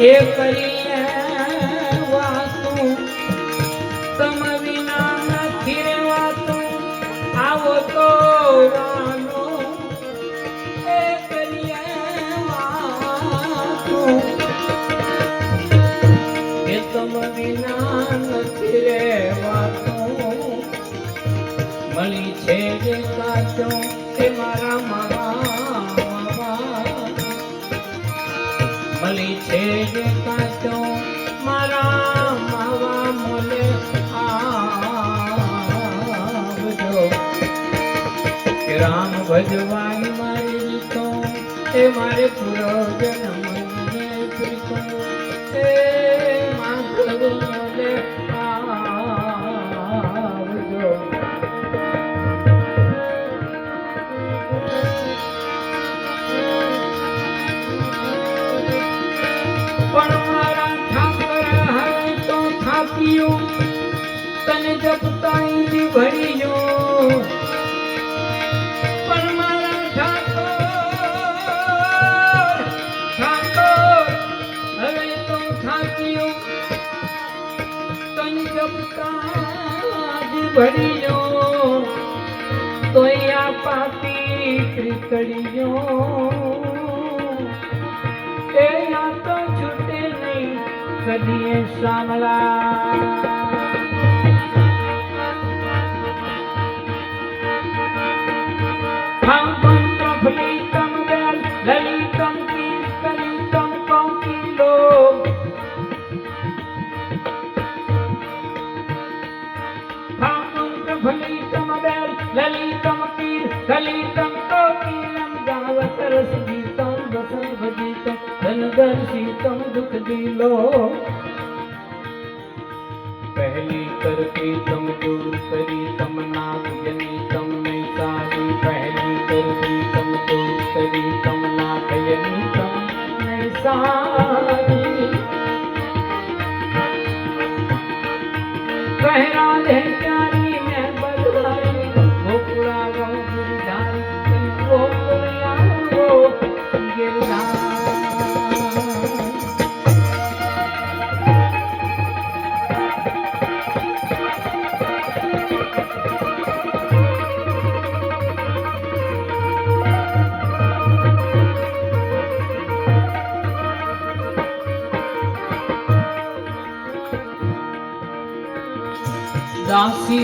એ કરીએ વાતું, તમ નથી રેવાતું, આવો તો વાનો વાતું, એ તમ વિના નથી રેવાતું. મળી છે જે કાચો મારા મળી છે જે કાચો મારા માવા મોલે આવજો. રામ ભજવાય મારી રીતો, એ મારે પૂરો જન્મ ઈલી ભર્યો પણ મારા ઠાકર ઠાકર, હવે તો થાક્યો. તને જપતા જ ભર્યો તોય આ પાપી ત્રિકડીયો એ આ તો છૂટે નહીં, કદી સાંભળા. ભલીતમ બેલ લલિતમ કીર કલિતમ કોકિલમ ગાવત રસ ગીતમ વસન ભજીતમ ધનદર્શિતમ દુઃખ દિલો પહેલી કરતી તમ દૂર કરી તમ નાગ જની તમ નૈસારી પહેલી કરતી તમ દૂર કરી તમ નાગ જની તમ નૈસારી પહેરા દેતા Daphne.